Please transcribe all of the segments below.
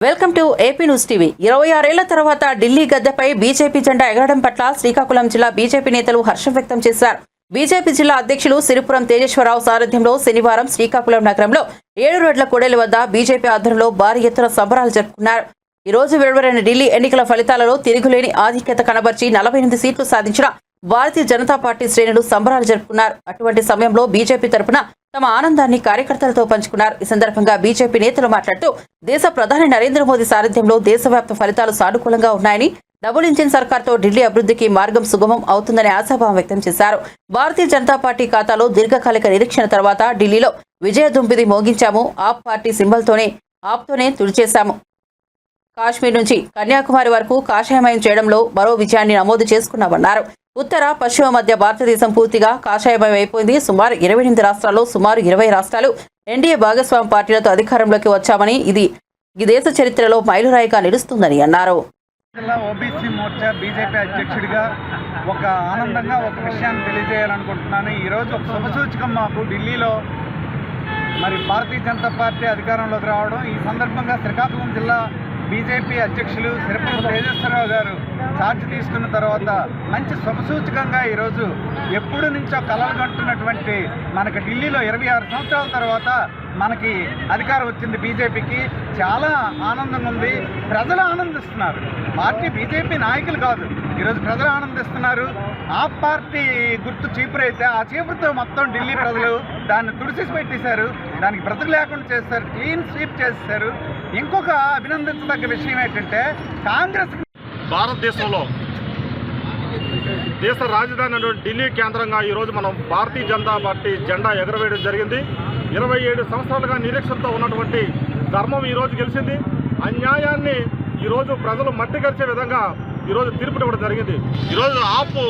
Welcome to AP news TV. ఇరవై ఆరేళ్ళ తర్వాత ఢిల్లీ గద్దెపై బీజేపీ జెండా ఎగరడం పట్ల శ్రీకాకుళం జిల్లా బీజేపీ నేతలు హర్షం వ్యక్తం చేశారు. బీజేపీ జిల్లా అధ్యక్షులు సిరిపురం తేజేశ్వరరావు సారథ్యంలో శనివారం శ్రీకాకుళం నగరంలో ఏడు రోడ్ల కూడలి వద్ద బీజేపీ ఆధ్వర్యంలో భారీ ఎత్తున సంబరాలు జరుపుకున్నారు. ఈ రోజు వెలువరైన ఢిల్లీ ఎన్నికల ఫలితాలలో తిరుగులేని ఆధిక్యత కనబర్చి నలభై ఎనిమిది సీట్లు సాధించిన భారతీయ జనతా పార్టీ శ్రేణులు సంబరాలు జరుపుకున్నారు. అటువంటి సమయంలో బీజేపీ తరపున తమ ఆనందాన్ని కార్యకర్తలతో పంచుకున్నారు. ఈ సందర్భంగా బీజేపీ నేతలు మాట్లాడుతూ దేశ ప్రధాని నరేంద్ర మోదీ సారథ్యంలో దేశవ్యాప్త ఫలితాలు సానుకూలంగా ఉన్నాయని డబుల్ ఇంజిన్ సర్కార్తో ఢిల్లీ అభివృద్ధికి మార్గం సుగమం అవుతుందని ఆశాభావం వ్యక్తం చేశారు. భారతీయ జనతా పార్టీ ఖాతాలో దీర్ఘకాలిక నిరీక్షణ తర్వాత ఢిల్లీలో విజయ దుంపిది మోగించాము. ఆప్ పార్టీ సింబల్తోనే ఆప్తోనే తుడిచేశాము. కాశ్మీర్ నుంచి కన్యాకుమారి వరకు కాషాయమయం చేయడంలో మరో విజయాన్ని నమోదు చేసుకున్నామన్నారు. ఉత్తర పశ్చిమ మధ్య భారతదేశం పూర్తిగా కాషాయమయం అయిపోయింది. సుమారు ఇరవై ఎనిమిది రాష్ట్రాల్లో సుమారు ఇరవై రాష్ట్రాలు ఎన్డీఏ భాగస్వామి పార్టీలతో అధికారంలోకి వచ్చామని ఇది ఈ దేశ చరిత్రలో మైలురాయిగా నిలుస్తుందని అన్నారు. ఓబీసీ మోర్చా బీజేపీ అధ్యక్షుడిగా ఒక ఆనందంగా ఒక విషయాన్ని తెలియజేయాలనుకుంటున్నాను. ఈరోజు ఒక శుభసూచకం మాకు ఢిల్లీలో మరి భారతీయ జనతా పార్టీ అధికారంలోకి రావడం. ఈ సందర్భంగా శ్రీకాకుళం జిల్లా బీజేపీ అధ్యక్షులు సిరపూర్ తేజస్వరరావు గారు ఛార్జ్ తీసుకున్న తర్వాత మంచి శుభసూచకంగా ఈరోజు ఎప్పుడు నుంచో కలలు కంటున్నటువంటి మనకి ఢిల్లీలో ఇరవై ఆరు సంవత్సరాల తర్వాత మనకి అధికారం వచ్చింది బీజేపీకి. చాలా ఆనందంగా ఉంది. ప్రజలు ఆనందిస్తున్నారు. పార్టీ బీజేపీ నాయకులు కాదు. ఈరోజు ప్రజలు ఆనందిస్తున్నారు. ఆ పార్టీ గుర్తు చీపురైతే ఆ చీపురుతో మొత్తం ఢిల్లీ ప్రజలు దాన్ని తుడిసి పెట్టేశారు. దానికి బ్రతుకు లేకుండా చేస్తారు. క్లీన్ స్వీప్ చేస్తారు ఇంకొక అభినందించదగ్గ విషయం ఏంటంటే కాంగ్రెస్ భారతదేశంలో దేశ రాజధాని ఢిల్లీ కేంద్రంగా ఈరోజు మనం భారతీయ జనతా పార్టీ జెండా ఎగరవేయడం జరిగింది. ఇరవై ఏడు సంవత్సరాలుగా నిరీక్షణతో ఉన్నటువంటి ధర్మం ఈరోజు గెలిచింది. అన్యాయాన్ని ఈరోజు ప్రజలు మట్టి గరిచే విధంగా ఈరోజు తీర్పు ఇవ్వడం జరిగింది. ఈరోజు ఆపు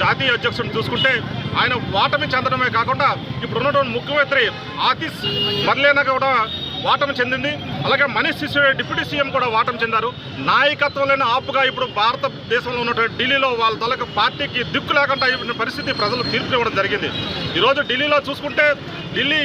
జాతీయ అధ్యక్షుడిని చూసుకుంటే ఆయన ఓటమి చెందడమే కాకుండా ఇప్పుడు ఉన్నటువంటి ముఖ్యమంత్రి ఆతిష్ మర్లేనా కూడా వాటం చెందింది. అలాగే మనీష్ సిసోడియా డిప్యూటీ సీఎం కూడా వాటం చెందారు. నాయకత్వం లేని ఆపుగా ఇప్పుడు భారతదేశంలో ఉన్నటువంటి ఢిల్లీలో వాళ్ళ తలక పార్టీకి దిక్కు లేకుండా అయిపోయిన పరిస్థితి ప్రజలు తీర్పు ఇవ్వడం జరిగింది. ఈరోజు ఢిల్లీలో చూసుకుంటే ఢిల్లీ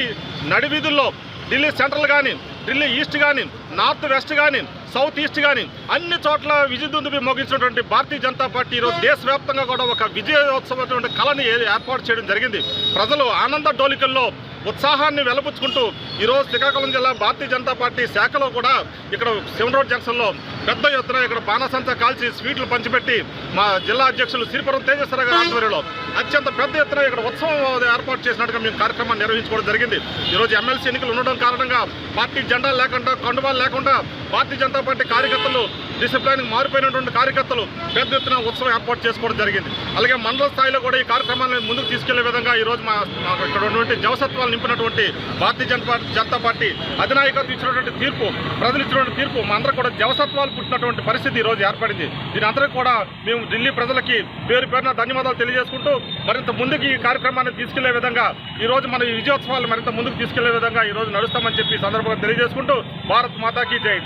నడివీధుల్లో ఢిల్లీ సెంట్రల్ కానీ ఢిల్లీ ఈస్ట్ కానీ నార్త్ వెస్ట్ కానీ సౌత్ ఈస్ట్ కానీ అన్ని చోట్ల విజయదుందుబి మోగించినటువంటి భారతీయ జనతా పార్టీ ఈరోజు దేశవ్యాప్తంగా కూడా ఒక విజయోత్సవం కళని ఏర్పాటు చేయడం జరిగింది. ప్రజలు ఆనంద డోలికల్లో ఉత్సాహాన్ని వెలబుచ్చుకుంటూ ఈరోజు శ్రీకాకుళం జిల్లా భారతీయ జనతా పార్టీ శాఖలో కూడా ఇక్కడ శివన్ రోడ్ జంక్షన్లో పెద్ద ఎత్తున ఇక్కడ బాణసంతా కాల్చి స్వీట్లు పంచిపెట్టి మా జిల్లా అధ్యక్షులు శ్రీపురం తేజస్వర గారి ఆధ్వర్యంలో అత్యంత పెద్ద ఎత్తున ఇక్కడ ఉత్సవం ఏర్పాటు చేసినట్టుగా మేము కార్యక్రమాన్ని నిర్వహించుకోవడం జరిగింది. ఈరోజు ఎమ్మెల్సీ ఎన్నికలు ఉండడం కారణంగా పార్టీ జెండా లేకుండా కండువాలు లేకుండా భారతీయ జనతా పార్టీ కార్యకర్తలు డిసిప్లైన్కి మారిపోయినటువంటి కార్యకర్తలు పెద్ద ఎత్తున ఉత్సవం ఏర్పాటు చేసుకోవడం జరిగింది. అలాగే మండల స్థాయిలో కూడా ఈ కార్యక్రమాన్ని ముందుకు తీసుకెళ్ళే విధంగా ఈరోజు మా ఇక్కడ ఉన్నటువంటి జవసత్వాలు నింపినటువంటి భారతీయ జనతా జనతా పార్టీ అధినాయకత్వం ఇచ్చినటువంటి తీర్పు ప్రజలు ఇచ్చినటువంటి తీర్పు మా అందరూ కూడా జవసత్వాలు పుట్టినటువంటి పరిస్థితి ఈ రోజు ఏర్పడింది. దీని అందరికీ కూడా మేము ఢిల్లీ ప్రజలకి పేరు పేరున ధన్యవాదాలు తెలియజేసుకుంటూ మరింత ముందుకు ఈ కార్యక్రమాన్ని తీసుకెళ్ళే విధంగా ఈ రోజు మన ఈ విజయోత్సవాలు మరింత ముందుకు తీసుకెళ్ళే విధంగా ఈ రోజు నడుస్తామని చెప్పి ఈ సందర్భంగా తెలియజేసుకుంటూ భారత్ మాతాకి జై.